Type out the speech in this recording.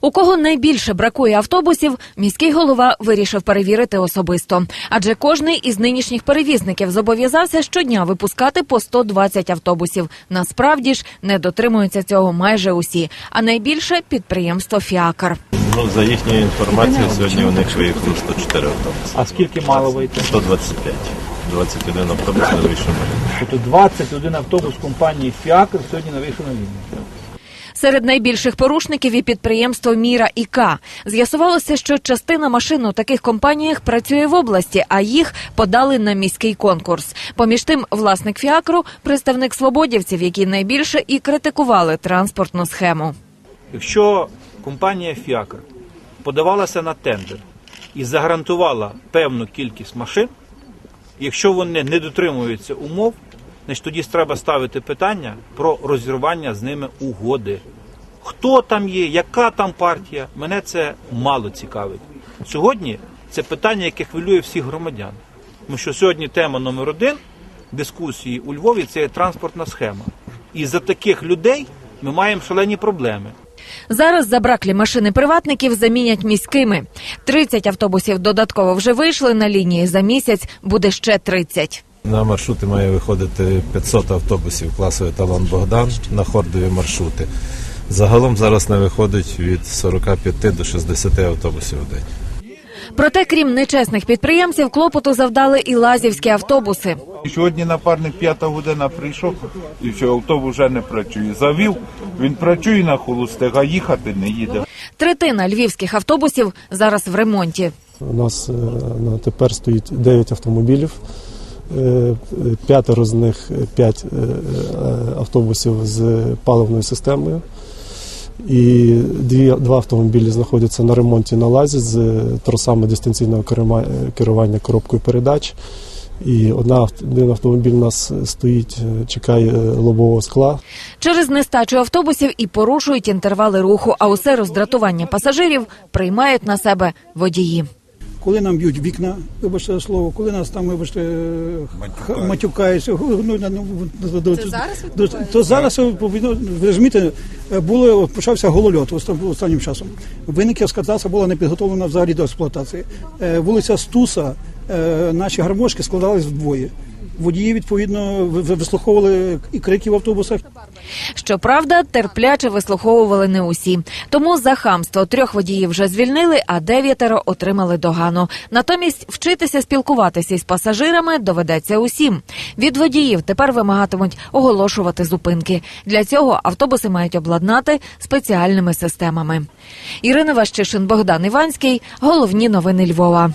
У кого найбільше бракує автобусів, міський голова вирішив перевірити особисто. Адже кожний із нинішніх перевізників зобов'язався щодня випускати по 120 автобусів. Насправді ж не дотримуються цього майже усі. А найбільше підприємство Фіакр. Ну, за їхньою інформацією, сьогодні у них виїхало 104 автобуси. А скільки мало вийти? 125. 21 автобус вийшов на лінію. Тобто 21 автобус компанії Фіакр сьогодні не вийшов на лінію. Серед найбільших порушників і підприємство Міра і К. З'ясувалося, що частина машин у таких компаніях працює в області, а їх подали на міський конкурс. Поміж тим, власник фіакру представник свободівців, які найбільше і критикували транспортну схему. Якщо компанія Фіакр подавалася на тендер і загарантувала певну кількість машин, якщо вони не дотримуються умов, значить тоді треба ставити питання про розірвання з ними угоди. Хто там є, яка там партія, мене це мало цікавить. Сьогодні це питання, яке хвилює всіх громадян. Тому що сьогодні тема номер один дискусії у Львові це транспортна схема. І за таких людей ми маємо шалені проблеми. Зараз забраклі машини приватників замінять міськими. 30 автобусів додатково вже вийшли на лінії. За місяць буде ще 30. На маршрути має виходити 500 автобусів класу еталон Богдан на хордові маршрути. Загалом зараз не виходить від 45 до 60 автобусів в день. Проте, крім нечесних підприємців, клопоту завдали і лазівські автобуси. Сьогодні напарник п'ята година прийшов, і що автобус вже не працює. Завів, він працює на холостих, а їхати не їде. Третина львівських автобусів зараз в ремонті. У нас е, на тепер стоїть 9 автомобілів. Е, П'ятеро з них 5 автобусів з паливною системою. І дві, два автомобілі знаходяться на ремонті на лазі з е, тросами дистанційного е, керування коробкою передач. І одна, один автомобіль у нас стоїть, е, чекає е, лобового скла. Через нестачу автобусів і порушують інтервали руху, а усе роздратування пасажирів приймають на себе водії. Коли нам б'ють вікна, вибачте за слово, коли нас там, вибачте, ха- матюкаються, ну, ну, Це зараз до, то зараз ви ви розумієте, було почався голольот оста- останнім часом. Винниківська траса була не підготовлена взагалі до експлуатації. Е, Вулиця Стуса, е, наші гармошки складались вдвоє. Водії відповідно ви- ви- вислуховували і крики в автобусах, Щоправда, терпляче вислуховували не усі. Тому за хамство трьох водіїв вже звільнили, а дев'ятеро отримали догану. Натомість вчитися спілкуватися із пасажирами доведеться усім. Від водіїв тепер вимагатимуть оголошувати зупинки. Для цього автобуси мають обладнати спеціальними системами. Ірина Ващишин, Богдан Іванський. Головні новини Львова.